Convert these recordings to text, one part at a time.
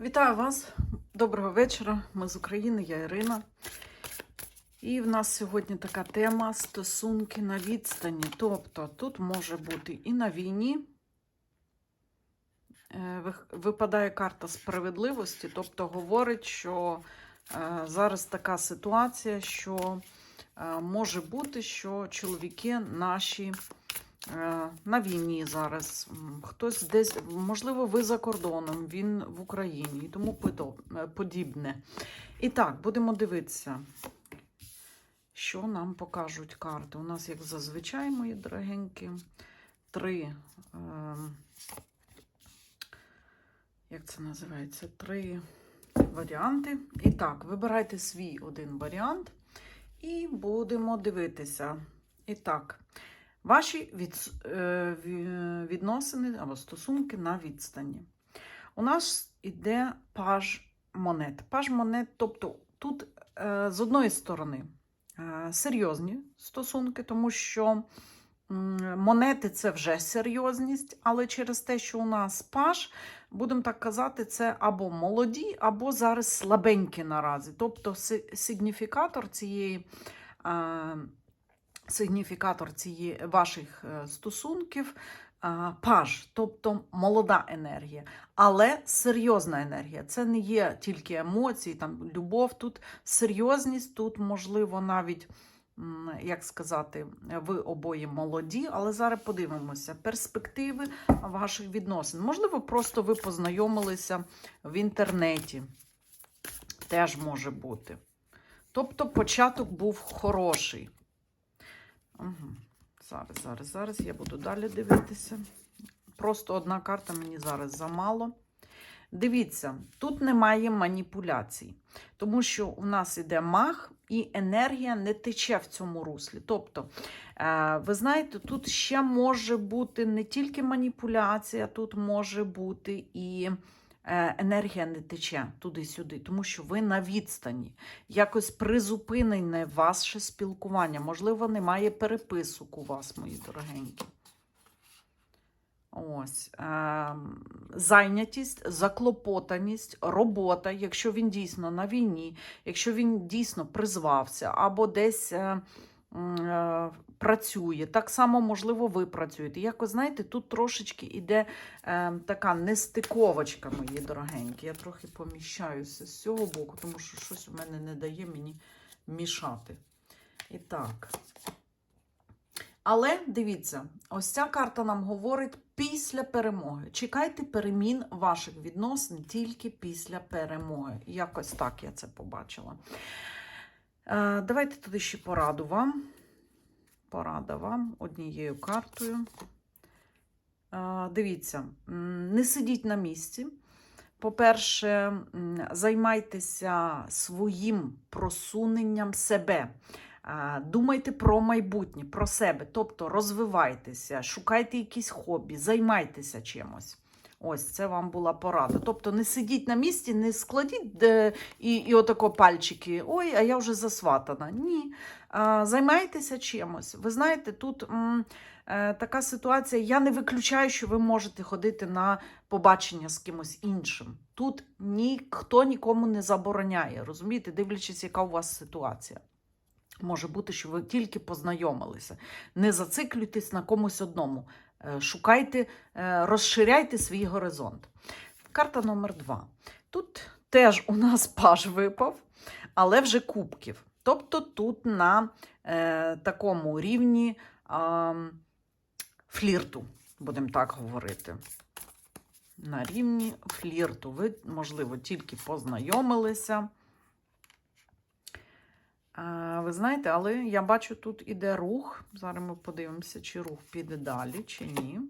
Вітаю вас! Доброго вечора. Ми з України, я Ірина. І в нас сьогодні така тема стосунки на відстані. Тобто тут може бути і на війні. Е, Випадає карта справедливості, тобто говорить, що е, зараз така ситуація, що е, може бути, що чоловіки наші на війні зараз. Хтось десь, можливо, ви за кордоном, він в Україні і тому е, подібне. І так, будемо дивитися, що нам покажуть карти. У нас, як зазвичай, мої дорогенькі, три. ем, Як це називається? Три варіанти. І так, вибирайте свій один варіант і будемо дивитися. І так, ваші від, е, відносини або стосунки на відстані. У нас іде паж монет. Паж монет, тобто тут е, з одної сторони е, серйозні стосунки, тому що монети це вже серйозність, але через те, що у нас паж, будемо так казати, це або молоді, або зараз слабенькі наразі. Тобто сигніфікатор цієї. Сигніфікатор цієї ваших е, стосунків паж, тобто молода енергія, але серйозна енергія. Це не є тільки емоції, там любов, тут серйозність, тут можливо навіть. Як сказати, ви обоє молоді, але зараз подивимося перспективи ваших відносин. Можливо, просто ви познайомилися в інтернеті. Теж може бути. Тобто початок був хороший. Угу. Зараз, зараз, зараз я буду далі дивитися. Просто одна карта мені зараз замало. Дивіться, тут немає маніпуляцій, тому що у нас іде маг, і енергія не тече в цьому руслі. Тобто, е, ви знаєте, тут ще може бути не тільки маніпуляція, тут може бути і енергія не тече туди-сюди, тому що ви на відстані. Якось призупинене ваше спілкування. Можливо, немає переписок у вас, мої дорогенькі. Ось е, зайнятість, заклопотаність, робота, якщо він дійсно на війні, якщо він дійсно призвався або десь е, е, працює. Так само, можливо, ви працюєте. Якось, знаєте, тут трошечки іде е, така нестиковочка, мої дорогенькі. Я трохи поміщаюся з цього боку, тому що щось у мене не дає мені мішати. І так. Але дивіться, ось ця карта нам говорить після перемоги. Чекайте перемін ваших відносин тільки після перемоги. Якось так я це побачила. Е, давайте туди ще пораду вам. Порада вам однією картою. Е, дивіться, не сидіть на місці. По-перше, займайтеся своїм просуненням себе. Думайте про майбутнє, про себе, тобто розвивайтеся, шукайте якісь хобі, займайтеся чимось. Ось це вам була порада. Тобто не сидіть на місці, не складіть де, і, і отако пальчики. Ой, а я вже засватана. Ні. А, займайтеся чимось. Ви знаєте, тут м, е, така ситуація. Я не виключаю, що ви можете ходити на побачення з кимось іншим. Тут ніхто нікому не забороняє. Розумієте, дивлячись, яка у вас ситуація. Може бути, що ви тільки познайомилися. Не зациклюйтесь на комусь одному. Е, Шукайте, е, розширяйте свій горизонт. Карта номер два. Тут теж у нас паж випав, але вже кубків. Тобто тут на е, такому рівні е, флірту, будемо так говорити. На рівні флірту. Ви, можливо, тільки познайомилися. Ви знаєте, але я бачу, тут іде рух. Зараз ми подивимося, чи рух піде далі, чи ні.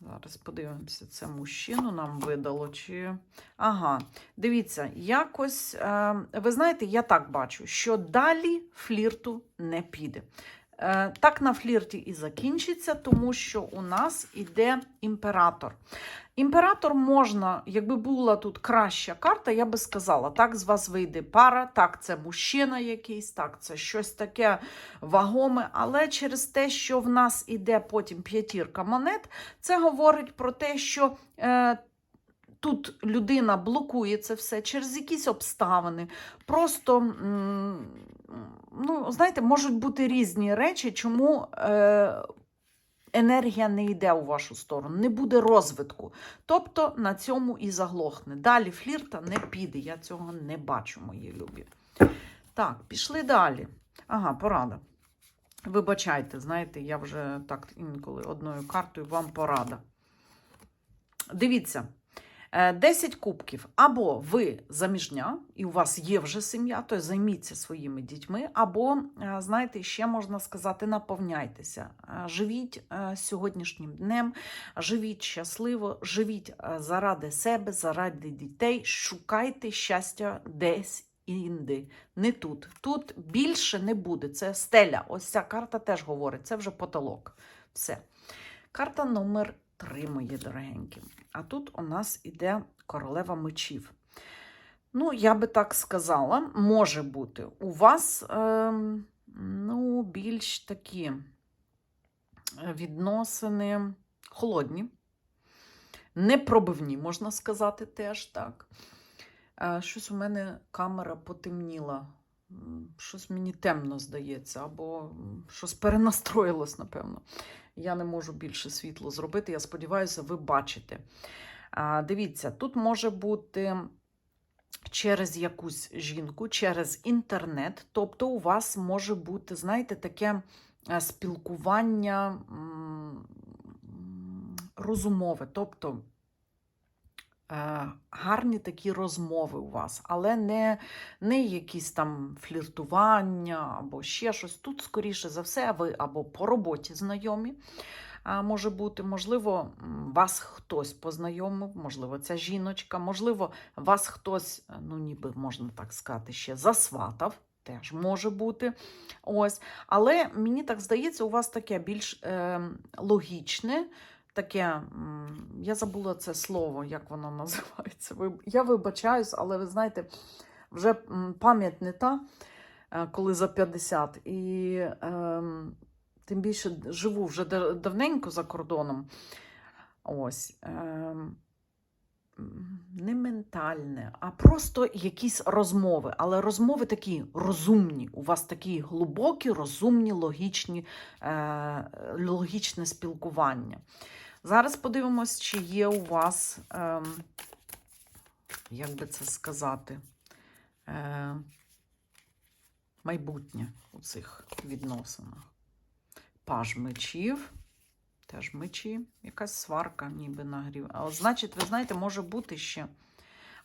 Зараз подивимося, це мужчину нам видало. чи... Ага, дивіться, якось, е, ви знаєте, я так бачу, що далі флірту не піде. Е, так на флірті і закінчиться, тому що у нас іде імператор. Імператор можна, якби була тут краща карта, я би сказала, так з вас вийде пара, так, це мужчина якийсь, так, це щось таке вагоме. Але через те, що в нас іде потім п'ятірка монет, це говорить про те, що е, тут людина блокує це все через якісь обставини. Просто, ну, знаєте, можуть бути різні речі, чому е, енергія не йде у вашу сторону, не буде розвитку. Тобто на цьому і заглохне. Далі флірта не піде. Я цього не бачу, мої любі. Так, пішли далі. Ага, порада. Вибачайте, знаєте, я вже так інколи одною картою вам порада. Дивіться, 10 кубків. Або ви заміжня, і у вас є вже сім'я, то займіться своїми дітьми, або, е, знаєте, ще можна сказати, наповняйтеся. Е, Живіть е, сьогоднішнім днем, живіть щасливо, живіть е, заради себе, заради дітей, шукайте щастя десь інде, не тут. Тут більше не буде. Це стеля. Ось ця карта теж говорить, це вже потолок. Все. Карта номер три, мої дорогенькі. А тут у нас іде королева мечів. Ну, я би так сказала, може бути. У вас ем, ну, більш такі е, відносини холодні, непробивні, можна сказати, теж так. Е, Щось у мене камера потемніла. Щось мені темно здається, або щось перенастроїлось, напевно. Я не можу більше світло зробити. Я сподіваюся, ви бачите. А, Дивіться, тут може бути через якусь жінку, через інтернет. Тобто, у вас може бути, знаєте, таке е, спілкування розумове. Тобто, гарні такі розмови у вас, але не, не якісь там фліртування або ще щось. Тут, скоріше за все, ви або по роботі знайомі. А може бути, можливо, вас хтось познайомив, можливо, ця жіночка, можливо, вас хтось, е, ну ніби можна так сказати, ще засватав. Теж може бути. Ось. Але мені так здається, у вас таке більш е, логічне, таке, я забула це слово, як воно називається. Я вибачаюсь, але ви знаєте, вже пам'ять не та, е, коли за 50. І ем, тим більше живу вже давненько за кордоном. Ось. ем, Не ментальне, а просто якісь розмови. Але розмови такі розумні. У вас такі глибокі, розумні, логічні, е, логічне спілкування. Зараз подивимось, чи є у вас, ем, як би це сказати, е, майбутнє у цих відносинах. Паж мечів, теж мечі, якась сварка, ніби нагрів. А от, значить, ви знаєте, може бути ще.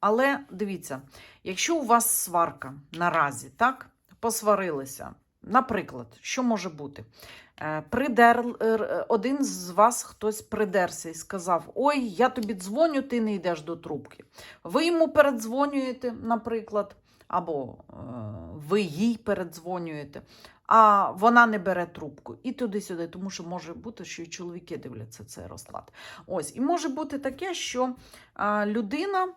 Але дивіться, якщо у вас сварка наразі, так, посварилися, наприклад, що може бути? Е, Придер, е, один з вас хтось придерся і сказав: Ой, я тобі дзвоню, ти не йдеш до трубки. Ви йому передзвонюєте, наприклад, або е, ви їй передзвонюєте, а вона не бере трубку. І туди-сюди, тому що може бути, що і чоловіки дивляться цей розклад. Ось, і може бути таке, що е, людина.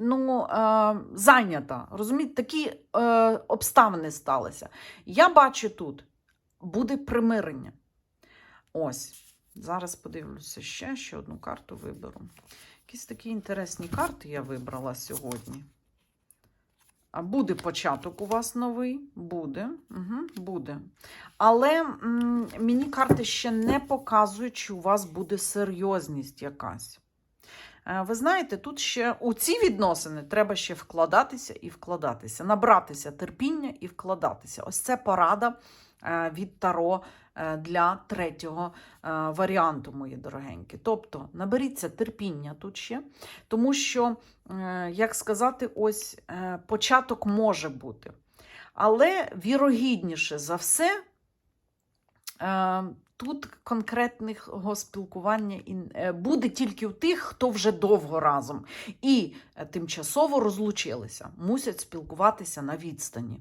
Ну, е, зайнята. Розумієте, такі е, обставини сталися. Я бачу тут буде примирення. Ось. Зараз подивлюся ще, ще одну карту виберу. Якісь такі інтересні карти я вибрала сьогодні. А буде початок у вас новий? Буде. Угу, буде. Але м, мені карти ще не показують, чи у вас буде серйозність якась. Е, Ви знаєте, тут ще у ці відносини треба ще вкладатися і вкладатися, набратися терпіння і вкладатися. Ось це порада е, від Таро е, для третього варіанту, мої дорогенькі. Тобто наберіться терпіння тут ще, тому що, як сказати, ось початок може бути. Але вірогідніше за все. Тут конкретного спілкування е, буде тільки у тих, хто вже довго разом і е, тимчасово розлучилися, мусять спілкуватися на відстані.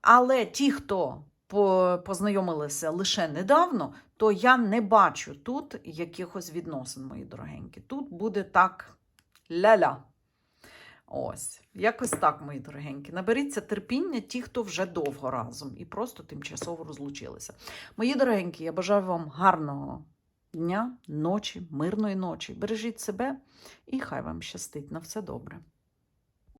Але ті, хто познайомилися лише недавно, то я не бачу тут якихось відносин, мої дорогенькі. Тут буде так ля-ля. Ось, якось так, мої дорогенькі. Наберіться терпіння ті, хто вже довго разом і просто тимчасово розлучилися. Мої дорогенькі, я бажаю вам гарного дня, ночі, мирної ночі. Бережіть себе і хай вам щастить на все добре.